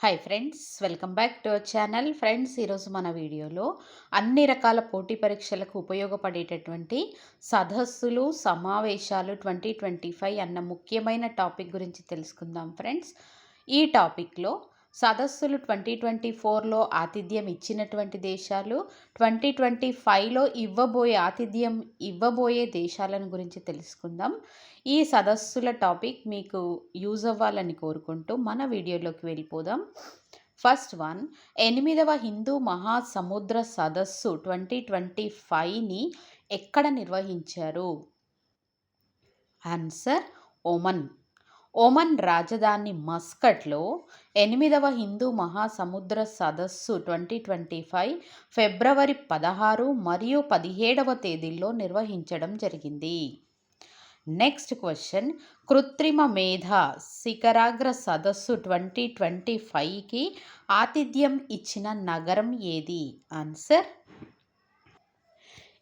Hi friends welcome back to our channel friends ఈరోజు మన వీడియోలో అన్ని రకాల పోటీ పరీక్షలకు ఉపయోగపడేటటువంటి సదస్సులు సమావేశాలు ట్వంటీ ట్వంటీ ఫైవ్ అన్న ముఖ్యమైన టాపిక్ గురించి తెలుసుకుందాం ఫ్రెండ్స్ ఈ టాపిక్లో సదస్సులు ట్వంటీ ట్వంటీ ఫోర్లో ఆతిథ్యం ఇచ్చినటువంటి దేశాలు ట్వంటీ ట్వంటీ ఫైవ్లో ఇవ్వబోయే ఆతిథ్యం ఇవ్వబోయే దేశాలను గురించి తెలుసుకుందాం. ఈ సదస్సుల టాపిక్ మీకు యూజ్ అవ్వాలని కోరుకుంటూ మన వీడియోలోకి వెళ్ళిపోదాం. ఫస్ట్ వన్ ఎనిమిదవ హిందూ మహాసముద్ర సదస్సు ట్వంటీ ట్వంటీ ఫైవ్ని ఎక్కడ నిర్వహించారు? Answer Oman. ఒమన్ రాజధాని మస్కట్లో ఎనిమిదవ హిందూ మహాసముద్ర సదస్సు ట్వంటీ ట్వంటీ ఫైవ్ ఫిబ్రవరి పదహారు మరియు పదిహేడవ తేదీల్లో నిర్వహించడం జరిగింది. Next question. కృత్రిమ మేధ శిఖరాగ్ర సదస్సు ట్వంటీ ట్వంటీ ఫైవ్కి ఆతిథ్యం ఇచ్చిన నగరం ఏది? ఆన్సర్.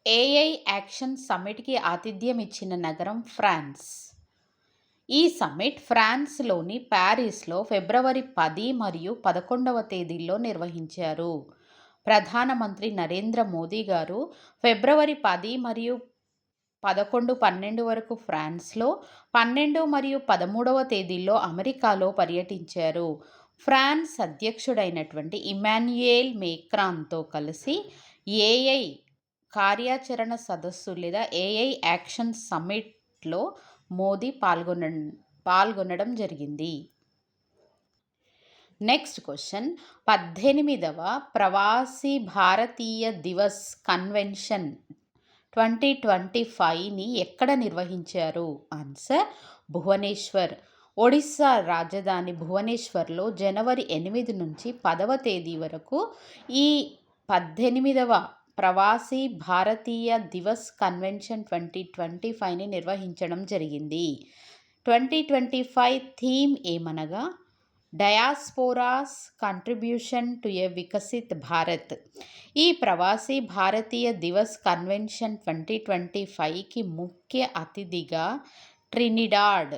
ఏఐ యాక్షన్ సమిట్కి ఆతిథ్యం ఇచ్చిన నగరం ఫ్రాన్స్. ఈ సమ్మిట్ ఫ్రాన్స్లోని ప్యారిస్లో ఫిబ్రవరి పది మరియు పదకొండవ తేదీల్లో నిర్వహించారు. ప్రధానమంత్రి నరేంద్ర మోదీ గారు ఫిబ్రవరి పది మరియు పదకొండు పన్నెండు వరకు ఫ్రాన్స్లో పన్నెండు మరియు పదమూడవ తేదీల్లో అమెరికాలో పర్యటించారు. ఫ్రాన్స్ అధ్యక్షుడైనటువంటి ఇమాన్యుయేల్ మేక్రాన్తో కలిసి ఏఐ కార్యాచరణ సదస్సు లేదా ఏఐ యాక్షన్ సమ్మిట్లో మోదీ పాల్గొన పాల్గొనడం జరిగింది. Next question. పద్దెనిమిదవ Pravasi Bharatiya Divas convention twenty twenty ఫైవ్ని ఎక్కడ నిర్వహించారు? ఆన్సర్ భువనేశ్వర్. ఒడిస్సా రాజధాని భువనేశ్వర్లో జనవరి ఎనిమిది నుంచి పదవ తేదీ వరకు ఈ పద్దెనిమిదవ Pravasi Bharatiya Divas convention twenty twenty ఫైవ్ని నిర్వహించడం జరిగింది. ట్వంటీ ట్వంటీ ఫైవ్ థీమ్ ఏమనగా diasporas contribution to a Viksit Bharat ఈ Pravasi Bharatiya Divas convention twenty twenty ఫైవ్కి ముఖ్య అతిథిగా ట్రినిడాడ్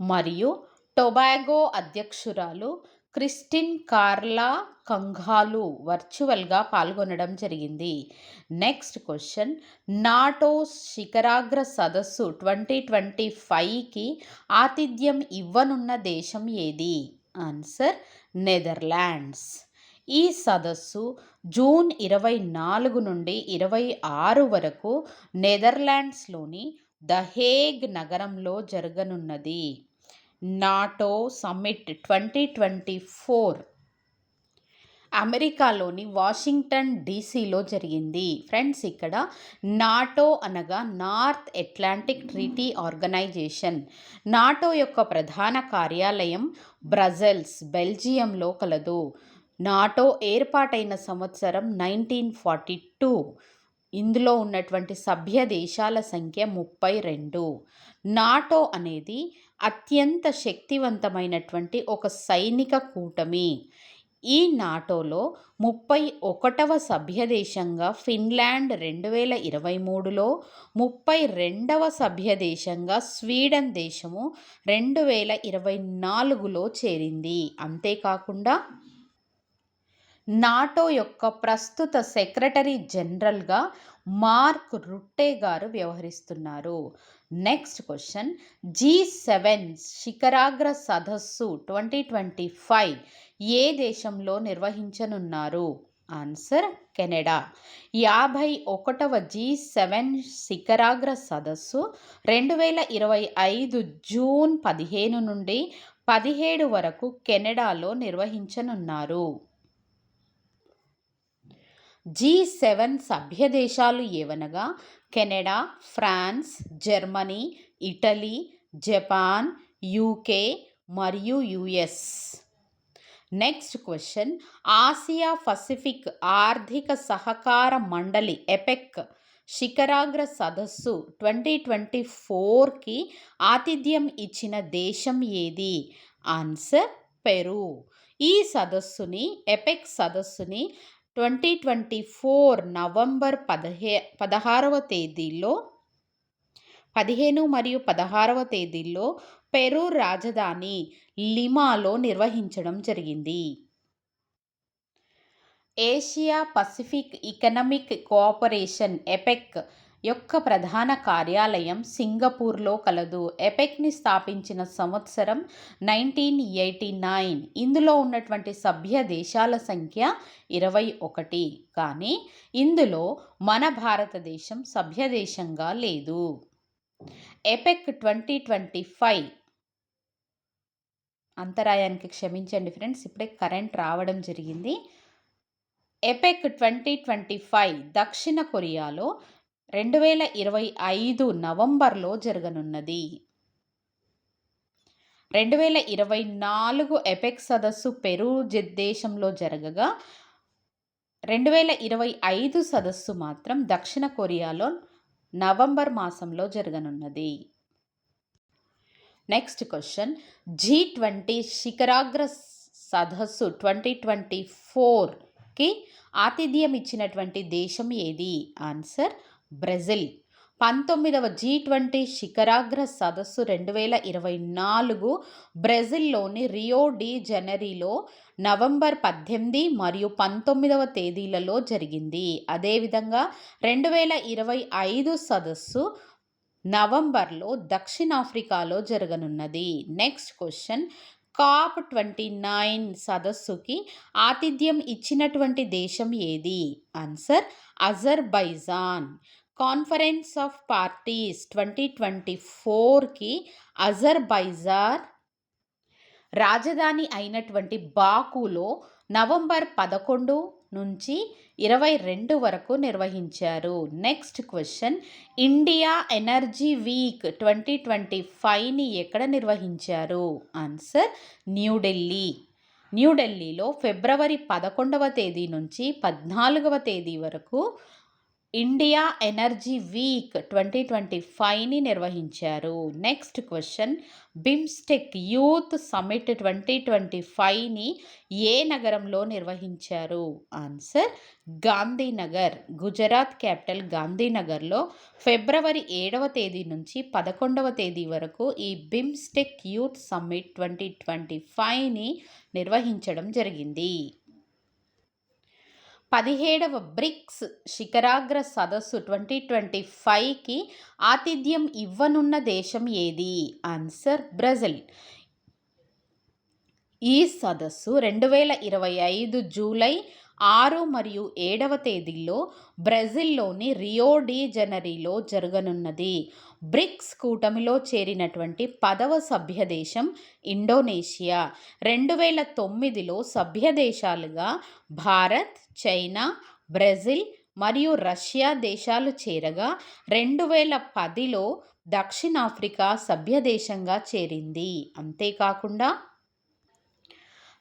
మరియు టొబాగో అధ్యక్షురాలు క్రిస్టిన్ కార్లా కంఘాలు వర్చువల్గా పాల్గొనడం జరిగింది. Next question. నాటో శిఖరాగ్ర సదస్సు ట్వంటీ ట్వంటీ ఫైవ్కి ఆతిథ్యం ఇవ్వనున్న దేశం ఏది? Answer Netherlands. ఈ సదస్సు జూన్ ఇరవై నాలుగు నుండి ఇరవై ఆరు వరకు నెదర్లాండ్స్లోని దహేగ్ నగరంలో జరగనున్నది. NATO summit twenty twenty four అమెరికాలోని వాషింగ్టన్ డీసీలో జరిగింది. ఫ్రెండ్స్ ఇక్కడ నాటో అనగా North Atlantic Treaty Organization. NATO యొక్క ప్రధాన కార్యాలయం బ్రజెల్స్ బెల్జియంలో కలదు. నాటో ఏర్పాటైన సంవత్సరం నైన్టీన్ ఫార్టీ టూ. ఇందులో ఉన్నటువంటి సభ్య దేశాల సంఖ్య ముప్పై రెండు. నాటో అనేది అత్యంత శక్తివంతమైనటువంటి ఒక సైనిక కూటమి. ఈ నాటోలో ముప్పై ఒకటవ సభ్యదేశంగా ఫిన్లాండ్ రెండు వేల ఇరవై మూడులో ముప్పై రెండవ సభ్యదేశంగా స్వీడన్ దేశము రెండు వేల ఇరవై నాలుగులో చేరింది. అంతేకాకుండా నాటో యొక్క ప్రస్తుత సెక్రటరీ జనరల్గా మార్క్ రుట్టే గారు వ్యవహరిస్తున్నారు. నెక్స్ట్ క్వశ్చన్ జీ సెవెన్ శిఖరాగ్ర సదస్సు ట్వంటీ ట్వంటీ ఫైవ్ ఏ దేశంలో నిర్వహించనున్నారు? ఆన్సర్ కెనడా యాభై ఒకటవ జీ సెవెన్ శిఖరాగ్ర సదస్సు రెండు వేల ఇరవై ఐదు జూన్ పదిహేను నుండి పదిహేడు వరకు కెనడాలో నిర్వహించనున్నారు. జీ సెవెన్ సభ్య దేశాలు ఏవనగా Canada France Germany Italy Japan UK మరియు US. Next question. Asia Pacific ఆర్థిక సహకార మండలి ఎపెక్ శిఖరాగ్ర సదస్సు ట్వంటీ ట్వంటీ ఫోర్కి ఆతిథ్యం ఇచ్చిన దేశం ఏది? Answer Peru. ఈ సదస్సుని ఎపెక్ సదస్సుని ట్వంటీ ట్వంటీ ఫోర్ నవంబర్ పదహే పదహారవ తేదీలో పదిహేను మరియు పదహారవ తేదీల్లో పెరు రాజధాని లిమాలో నిర్వహించడం జరిగింది. Asia Pacific Economic Cooperation APEC యొక్క ప్రధాన కార్యాలయం సింగపూర్లో కలదు. ఎపెక్ని స్థాపించిన సంవత్సరం నైన్టీన్ ఎయిటీ నైన్. ఇందులో ఉన్నటువంటి సభ్య దేశాల సంఖ్య ఇరవై ఒకటి. కానీ ఇందులో మన భారతదేశం సభ్య దేశంగా లేదు. APEC twenty twenty five. అంతరాయానికి క్షమించండి ఫ్రెండ్స్ ఇప్పుడే కరెంట్ రావడం జరిగింది. ఎపెక్ ట్వంటీ ట్వంటీ ఫైవ్ దక్షిణ కొరియాలో రెండు వేల ఇరవై ఐదు నవంబర్లో జరగనున్నది. రెండు వేల ఇరవై నాలుగు ఎపెక్ సదస్సు పెరు దేశంలో జరగగా రెండు వేల ఇరవై ఐదు సదస్సు మాత్రం దక్షిణ కొరియాలో నవంబర్ మాసంలో జరగనున్నది. Next question. జీ ట్వంటీ శిఖరాగ్ర సదస్సు ట్వంటీ ట్వంటీ ఫోర్ కి ఆతిథ్యం ఇచ్చినటువంటి దేశం ఏది? Answer Brazil. పంతొమ్మిదవ జీ ట్వంటీ శిఖరాగ్ర సదస్సు రెండు వేల ఇరవై నాలుగు బ్రెజిల్లోని రియో డి జనరీలో నవంబర్ పద్దెనిమిది మరియు పంతొమ్మిదవ తేదీలలో జరిగింది. అదేవిధంగా రెండు వేల ఇరవై ఐదు సదస్సు నవంబర్లో దక్షిణాఫ్రికాలో జరగనున్నది. Next question COP twenty nine సదస్సుకి ఆతిథ్యం ఇచ్చినటువంటి దేశం ఏది? Answer Azerbaijan. Conference of parties twenty twenty ఫోర్కి అజర్బైజార్ రాజధాని అయినటువంటి బాకులో నవంబర్ పదకొండు నుంచి ఇరవై రెండు వరకు నిర్వహించారు. Next question India energy week twenty twenty ఫైవ్ని ఎక్కడ నిర్వహించారు? ఆన్సర్ న్యూఢిల్లీ న్యూఢిల్లీలో ఫిబ్రవరి పదకొండవ తేదీ నుంచి పద్నాలుగవ తేదీ వరకు India energy week twenty twenty ఫైవ్ని నిర్వహించారు. Next question BIMSTEC youth summit twenty twenty ఫైవ్ని ఏ నగరంలో నిర్వహించారు? ఆన్సర్ గాంధీనగర్ గుజరాత్ క్యాపిటల్ గాంధీనగర్లో ఫిబ్రవరి ఏడవ తేదీ నుంచి పదకొండవ తేదీ వరకు ఈ BIMSTEC youth summit twenty twenty ఫైవ్ని నిర్వహించడం జరిగింది. పదిహేడవ బ్రిక్స్ శిఖరాగ్ర సదస్సు ట్వంటీ ట్వంటీ ఫైవ్కి ఆతిథ్యం ఇవ్వనున్న దేశం ఏది? Answer Brazil. ఈ సదస్సు రెండు వేల ఇరవై ఐదు జూలై ఆరు మరియు ఏడవ తేదీల్లో బ్రెజిల్లోని రియో డి జనరీలో జరగనున్నది. బ్రిక్స్ కూటమిలో చేరినటువంటి పదవ సభ్యదేశం ఇండోనేషియా. రెండు వేల తొమ్మిదిలో సభ్యదేశాలుగా భారత్ చైనా బ్రెజిల్ మరియు రష్యా దేశాలు చేరగా రెండు వేల పదిలో దక్షిణాఫ్రికా సభ్యదేశంగా చేరింది. అంతేకాకుండా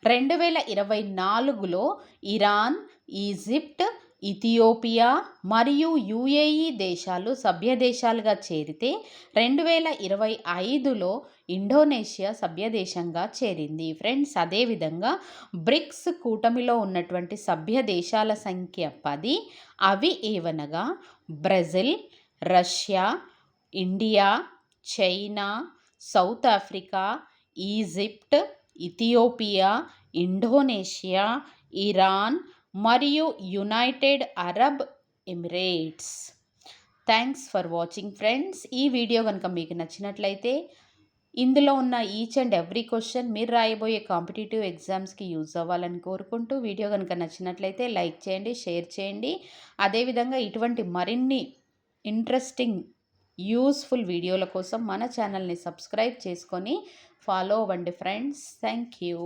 రెండు వేల ఇరవై నాలుగులో ఇరాన్ ఈజిప్ట్ ఇథియోపియా మరియు యుఏఈ దేశాలు సభ్యదేశాలుగా చేరితే రెండు వేల ఇరవై ఐదులో ఇండోనేషియా సభ్యదేశంగా చేరింది. ఫ్రెండ్స్ అదేవిధంగా బ్రిక్స్ కూటమిలో ఉన్నటువంటి సభ్య దేశాల సంఖ్య పది. అవి ఏవనగా Brazil Russia India China South Africa Egypt Ethiopia Indonesia Iran మరియు United Arab Emirates. Thanks for watching friends. ఈ వీడియో కనుక మీకు నచ్చినట్లయితే ఇందులో ఉన్న ఈచ్ అండ్ ఎవ్రీ క్వశ్చన్ మీరు రాయబోయే కాంపిటేటివ్ ఎగ్జామ్స్కి యూజ్ అవ్వాలని కోరుకుంటూ వీడియో కనుక నచ్చినట్లయితే లైక్ చేయండి షేర్ చేయండి. అదేవిధంగా ఇటువంటి మరిన్ని ఇంట్రెస్టింగ్ యూస్ఫుల్ వీడియోల కోసం మన ఛానల్ని సబ్స్క్రైబ్ చేసుకొని ఫాలో అవ్వండి ఫ్రెండ్స్ థ్యాంక్ యూ